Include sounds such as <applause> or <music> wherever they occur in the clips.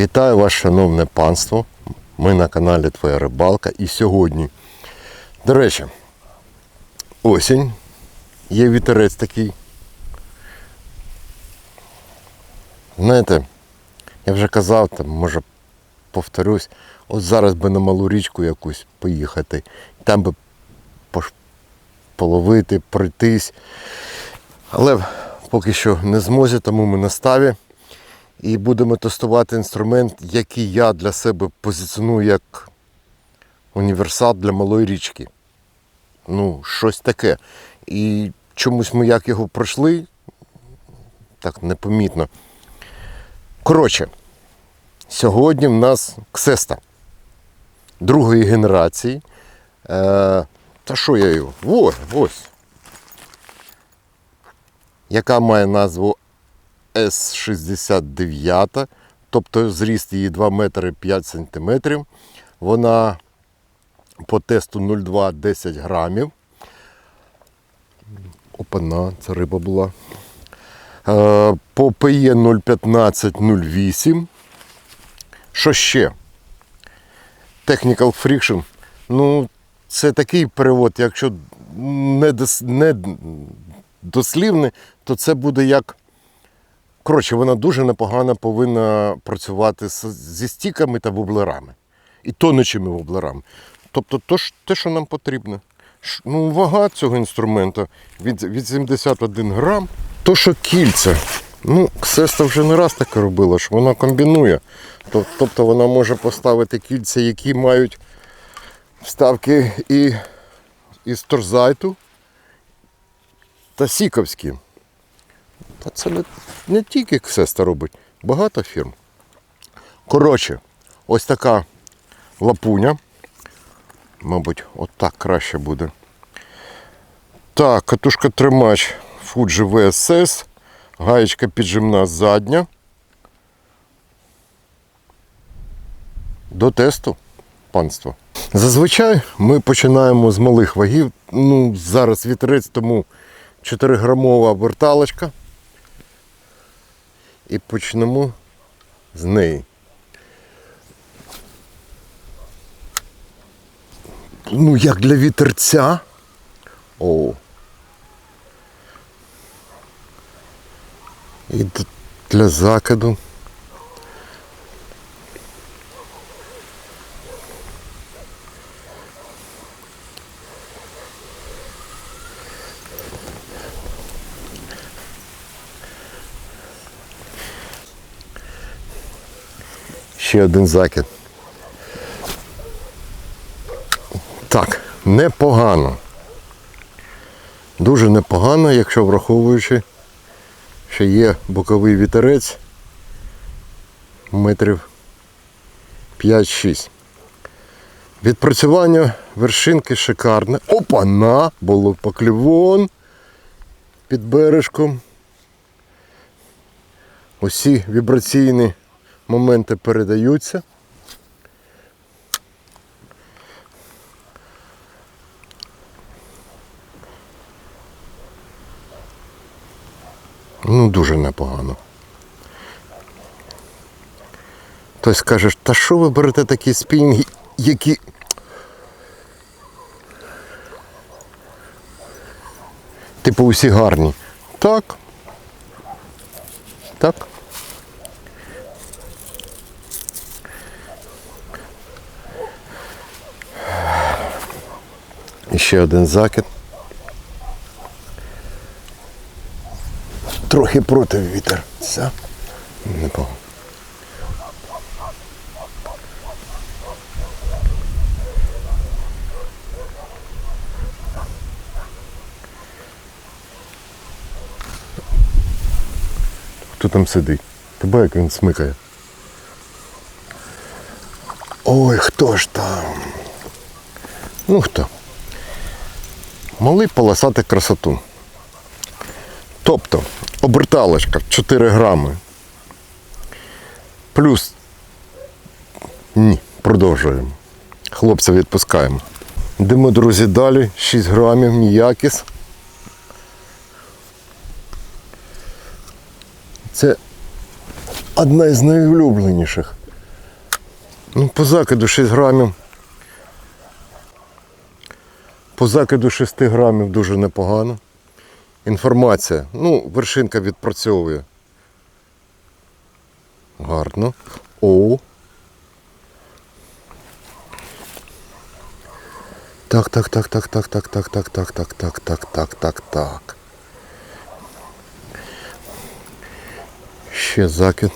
Вітаю вас, шановне панство. Ми на каналі Твоя Рибалка. І сьогодні, до речі, осінь. Є вітерець такий. Знаєте, я вже казав, там, може повторюсь, от зараз би на малу річку якусь поїхати. Там би половити, пройтись. Але поки що не в змозі, тому ми на ставі. І будемо тестувати інструмент, який я для себе позиціоную як універсал для малої річки. Ну, щось таке. І чомусь ми як його пройшли, так непомітно. Коротше, сьогодні в нас ксеста другої генерації. Е, та що я його? Ось, ось. Яка має назву С69, тобто зріст її 2 метри 5 сантиметрів. Вона по тесту 0,2 10 грамів. Опана, це риба була. Е, По ПЕ 0,15 0,8. Що ще? Technical Friction. Ну, це такий перевод, якщо не дослівний, то це буде як Коротше, вона дуже непогано повинна працювати зі стіками та воблерами. І тонучими воблерами. Тобто то, те, що нам потрібно. Ну, вага цього інструменту від, від 71 грам. То, що кільця. Ну, Ксеста вже не раз таке робила, що вона комбінує. Тобто вона може поставити кільця, які мають вставки і із торзайту та сіковські. Та це не, не тільки Ксеста робить, багато фірм. Коротше, ось така лапуня. Мабуть, отак краще буде. Так, катушка тримач Fuji VSS, гаєчка піджимна задня. До тесту, панство. Зазвичай ми починаємо з малих вагів. Ну, зараз вітерець, тому 4-грамова верталочка. І почнемо з неї. Ну, як для вітерця. О. І для закиду. Один закид. Так, непогано. Дуже непогано, якщо враховуючи, що є боковий вітерець метрів 5-6. Відпрацювання вершинки шикарне. Опа-на! Було поклівон під бережком. Усі вібраційні моменти передаються. Ну, дуже непогано. Хтось скаже, та що ви берете такі спінги, які. Типу усі гарні. Так. Так. Ще один закид. Трохи проти вітер. Все. Непогано. Хто там сидить? Тебе як він смикає. Ой, хто ж там? Ну хто? Малий полосати красоту. Тобто оберталочка 4 грами. Плюс. Ні, продовжуємо. Хлопця відпускаємо. Йдемо, друзі, далі. 6 грамів, ніякіс. Це одна із найулюбленіших Ну, по закиду 6 грамів. По закиду 6 грамів дуже непогано. Інформація. Ну, вершинка відпрацьовує. Гарно. О. Так, так, так, так, так, так, так, так, так, так, так, так, так, так, так. Ще закид.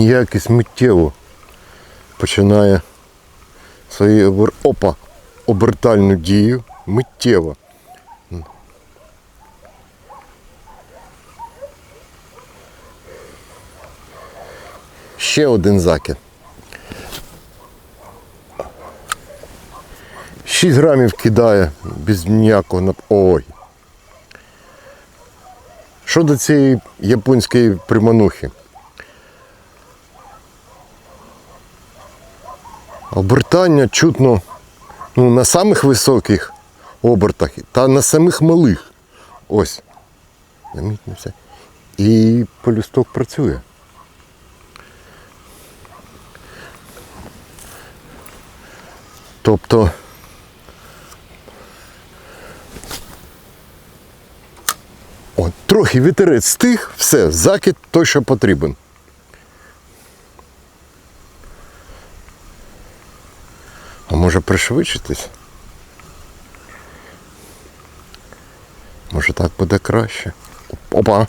Ніякість миттєво починає свою опа, обертальну дію миттєво. Ще один закид. 6 грамів кидає без ніякого нап... Ой. Що до цієї японської приманухи? Обертання чутно ну, на самих високих обертах та на самих малих. Ось. Замітно все. І полюсток працює. Тобто от, трохи вітерець стих, все, закид той, що потрібен. А може пришвидшитись? Може так буде краще. Опа.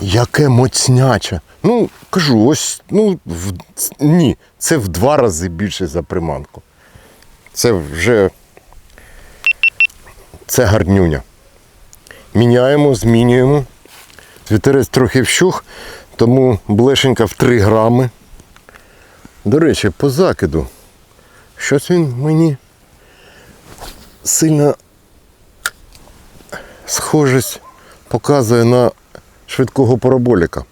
Яке моцняче. Ну, кажу, ось, ну, в, ні, це в два рази більше за приманку. Це вже це гарнюня. Міняємо, змінюємо. Вітерець трохи вщух, тому блешенька в 3 грами. До речі, по закиду. Щось він мені сильно схожість показує на швидкого параболіка.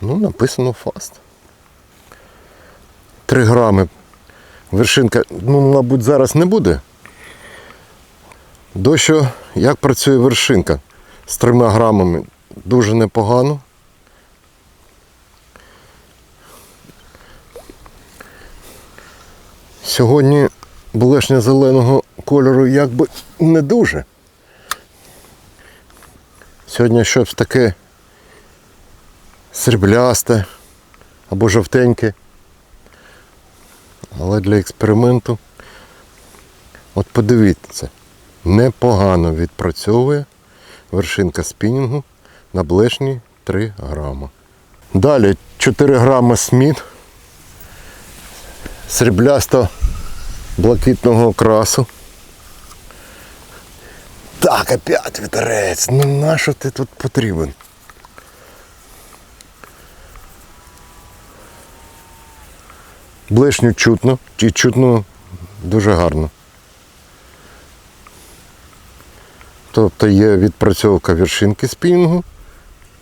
Ну, написано фаст. 3 грами. Вершинка, ну, мабуть, зараз не буде. Дощо як працює вершинка з трьома грамами дуже непогано. Сьогодні булешня зеленого кольору якби не дуже. Сьогодні щось таке сріблясте або жовтеньке. Але для експерименту от подивіться непогано відпрацьовує вершинка спінінгу на блешні 3 грама. Далі 4 грама сміт сріблясто блакитного окрасу. Так, опять вітерець. Ну нащо ти тут потрібен? Блешню чутно, і чутно дуже гарно. Тобто є відпрацьовка вершинки спінгу,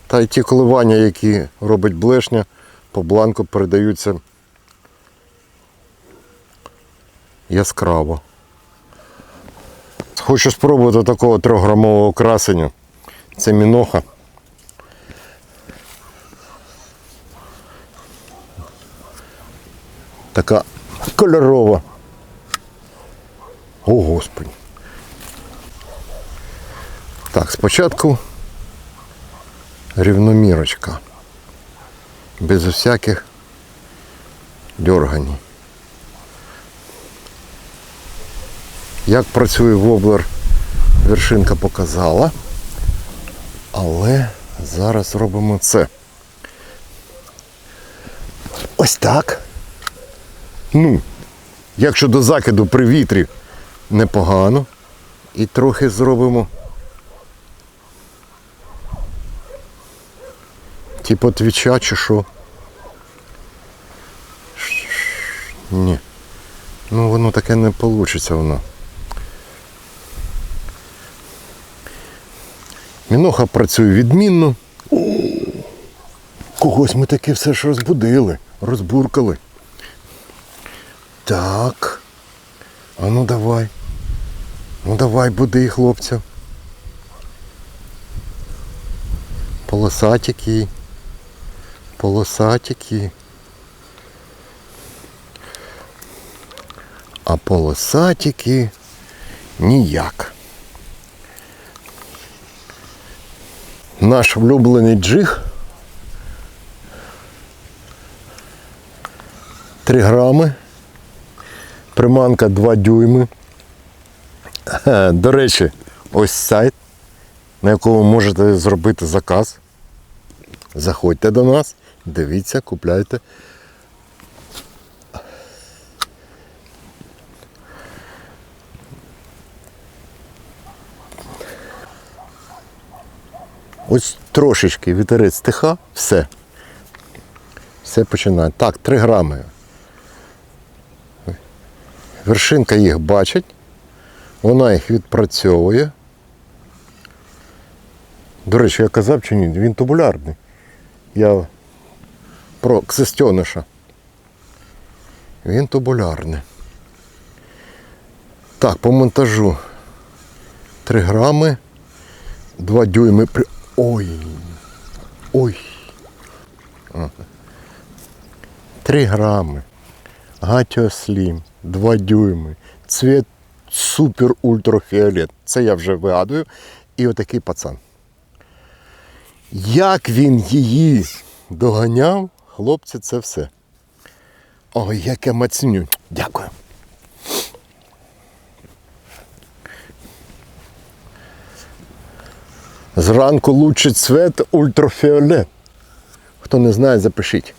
та й ті коливання, які робить блешня, по бланку передаються яскраво. Хочу спробувати такого трьохграмового красення. Це міноха. Така кольорова. О, Господи. Так, спочатку рівномірочка. Без усяких дергані. Як працює воблер, вершинка показала. Але зараз робимо це. Ось так. Ну, якщо до закиду при вітрі непогано. І трохи зробимо Типу твіча чи що? Ні. Ну воно таке не вийде воно. Міноха працює відмінно. Когось ми таки все ж розбудили, розбуркали. Так. А ну давай. Ну давай, буди, хлопця. Полосатики. Полосатики. А полосатики ніяк. Наш влюблений джиг. 3 грами. Приманка 2 дюйми. <laughs> До речі, ось сайт, на якому можете зробити заказ. Заходьте до нас, дивіться, купляйте. Ось трошечки вітерець стиха, все. Все починає. Так, 3 грами. Вершинка їх бачить, вона їх відпрацьовує. До речі, я казав чи ні, він тубулярний. Я про ксистьониша. Він тубулярний. Так, по монтажу 3 грами, 2 дюйми. при- Ой. Ой. 3 грами. Гатіо Слім, 2 дюйми. Цвіт супер ультрафіолет. Це я вже вигадую. І отакий пацан. Як він її доганяв, хлопці, це все. Ой, як я мацню. Дякую. Зранку лучший цвет ультрафіолет. Хто не знає, запишіть.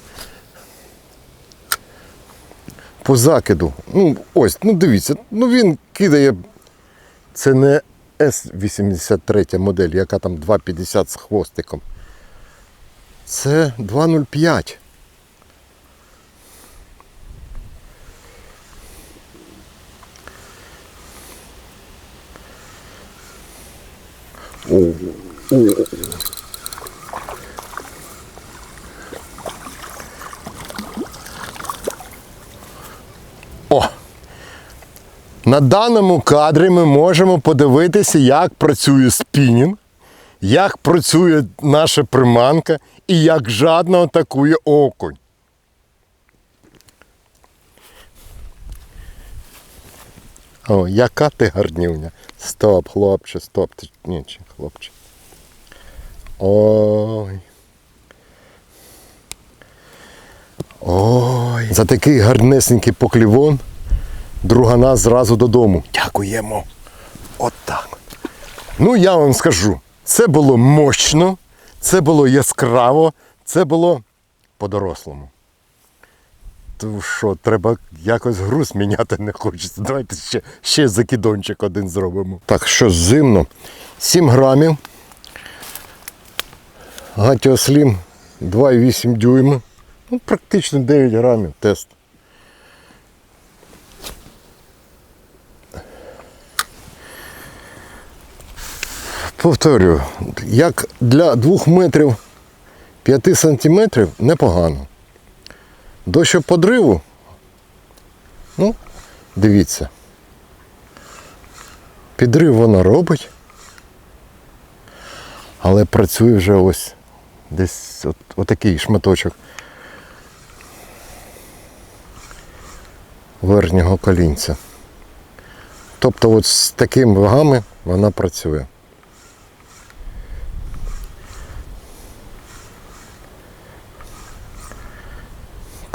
По закиду. Ну, ось, ну дивіться, ну він кидає. Це не С-83 модель, яка там 2,50 з хвостиком. Це 2,05. О! На даному кадрі ми можемо подивитися, як працює спінінг, як працює наша приманка і як жадно атакує окунь. О, яка ти гарнівня. Стоп, хлопче, стоп. Ти... Ні, чи хлопче. Ой. Ой. За такий гарнесенький поклівон другана зразу додому. Дякуємо. От так. Ну, я вам скажу, це було мощно, це було яскраво, це було по-дорослому. То що, треба якось груз міняти не хочеться. Давайте ще, ще закидончик один зробимо. Так, що зимно. 7 грамів. Гатіослім 2,8 дюйми. Ну, практично 9 грамів тест. Повторюю, як для 2 метрів 5 сантиметрів непогано. До що подриву, ну, дивіться. Підрив вона робить, але працює вже ось десь от, отакий шматочок верхнього колінця. Тобто от з такими вагами вона працює.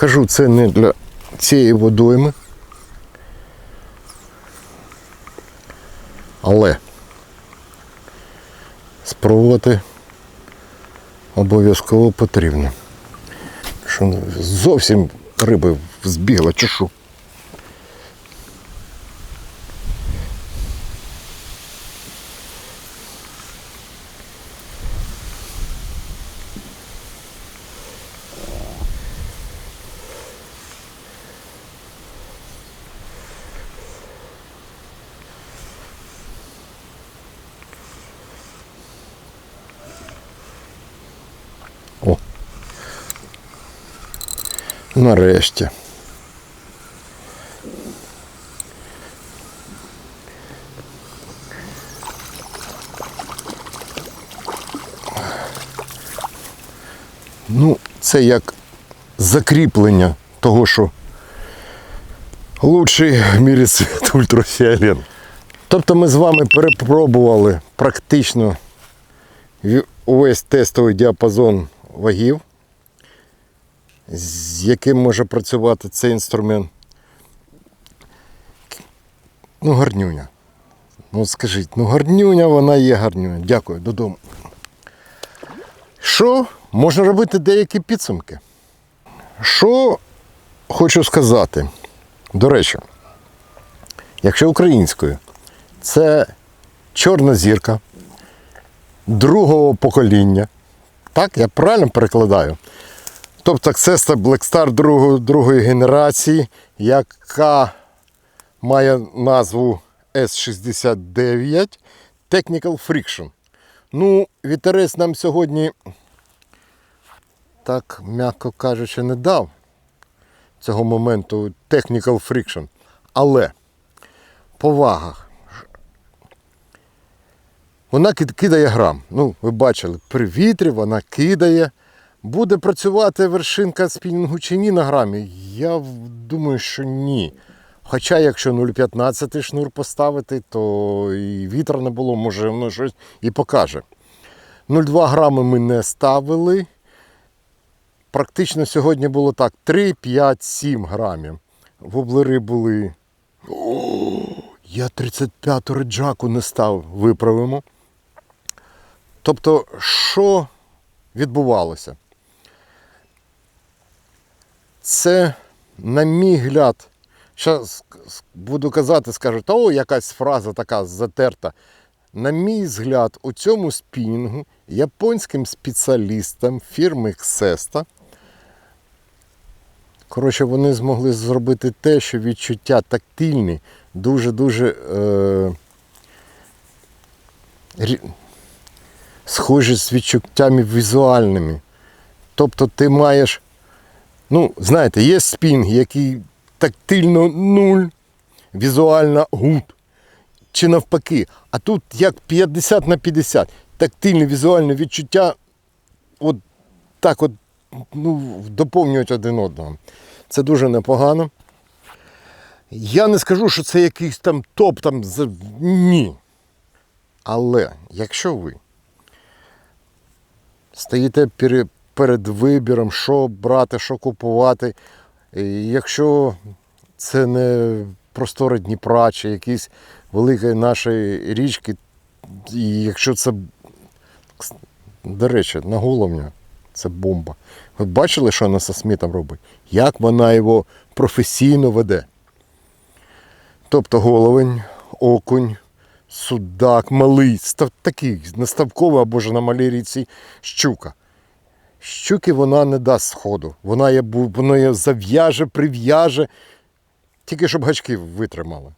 Кажу, це не для цієї водойми. Але спробувати обов'язково потрібно. Що зовсім риби збігла що? Нарешті. Ну, це як закріплення того, що лучший в мірі світ <laughs> ультрафіолет. Тобто ми з вами перепробували практично увесь тестовий діапазон вагів, з яким може працювати цей інструмент. Ну, гарнюня. Ну скажіть, ну гарнюня, вона є гарнюня. Дякую, додому. Що можна робити деякі підсумки? Що хочу сказати? До речі, якщо українською, це чорна зірка другого покоління. Так, я правильно перекладаю? Тобто Accesta Black Star другої, другої генерації, яка має назву S69 Technical Friction. Ну, вітерець нам сьогодні, так м'яко кажучи, не дав цього моменту Technical Friction. Але повага. Вона кидає грам. Ну, ви бачили, при вітрі вона кидає. Буде працювати вершинка спінінгу чи ні на грамі? Я думаю, що ні. Хоча, якщо 0,15 шнур поставити, то і вітра не було, може воно щось і покаже. 0,2 грами ми не ставили. Практично сьогодні було так: 3, 5, 7 грамів. Воблери були. О, я 35-ту реджаку не став, виправимо. Тобто, що відбувалося? Це, на мій гляд, зараз буду казати, скажуть, о, якась фраза така затерта. На мій взгляд, у цьому спінінгу японським спеціалістам фірми Xesta, коротше, вони змогли зробити те, що відчуття тактильні, дуже-дуже е, схожі з відчуттями візуальними. Тобто ти маєш, ну, знаєте, є спінг, який тактильно нуль, візуально гуд. Чи навпаки. А тут як 50 на 50. Тактильне візуальне відчуття от так от ну, доповнюють один одного. Це дуже непогано. Я не скажу, що це якийсь там топ там. Ні. Але якщо ви стоїте пере- перед вибіром, що брати, що купувати, і якщо це не простори Дніпра чи якісь великої нашої річки, і якщо це, до речі, на головня, це бомба. Ви бачили, що вона со смітом робить? Як вона його професійно веде? Тобто головень, окунь, судак, малий, такий наставковий або ж на малій річці щука. Щуки вона не дасть сходу. Вона є, воно її зав'яже, прив'яже, тільки щоб гачки витримали.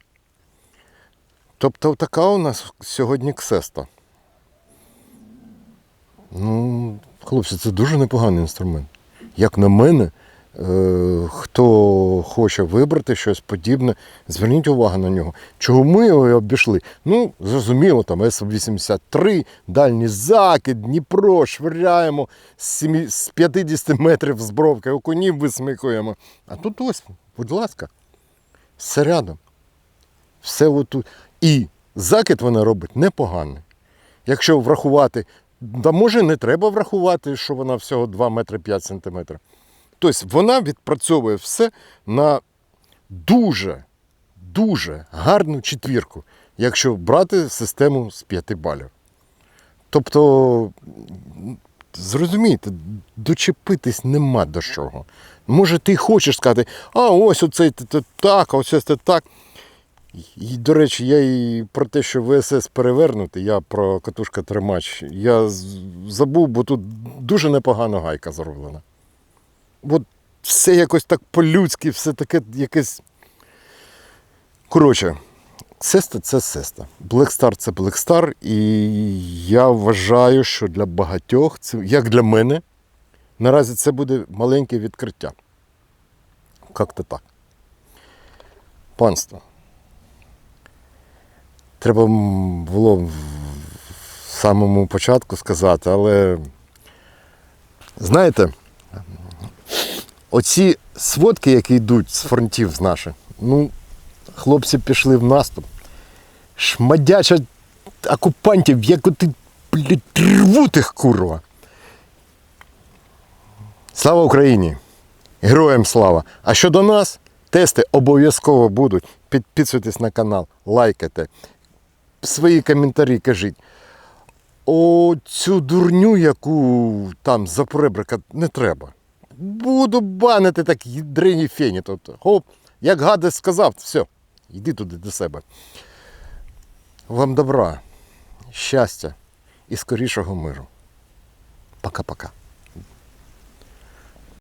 Тобто така у нас сьогодні ксеста. Ну, хлопці, це дуже непоганий інструмент. Як на мене, хто хоче вибрати щось подібне, зверніть увагу на нього. Чого ми його обійшли? Ну, зрозуміло, там С-83, дальній закид, Дніпро, швиряємо з, 50 метрів з бровки, окунів висмикуємо. А тут ось, будь ласка, все рядом. Все отут. І закид вона робить непоганий. Якщо врахувати, да може не треба врахувати, що вона всього 2 метри 5 сантиметрів. Тобто вона відпрацьовує все на дуже, дуже гарну четвірку, якщо брати систему з 5 балів. Тобто, зрозумійте, дочепитись нема до чого. Може, ти хочеш сказати, а ось оцей так, а ось це так. І, до речі, я і про те, що ВСС перевернутий, я про катушка тримач, я забув, бо тут дуже непогана гайка зроблена. От все якось так по-людськи, все таке якесь. Коротше, Сеста це сеста. Star це Star. І я вважаю, що для багатьох, як для мене, наразі це буде маленьке відкриття. як-то так. Панство. Треба було в самому початку сказати, але знаєте, оці сводки, які йдуть з фронтів з наших, ну, хлопці пішли в наступ. Шмадяча окупантів, як от блядь, рвуть їх, курва. Слава Україні! Героям слава! А щодо нас, тести обов'язково будуть. Підписуйтесь на канал, лайкайте, свої коментарі кажіть. О, цю дурню, яку там за поребрика, не треба. Буду банити так ядрині фені. Тобто, хоп, як гадець сказав, все, йди туди до себе. Вам добра, щастя і скорішого миру. Пока-пока.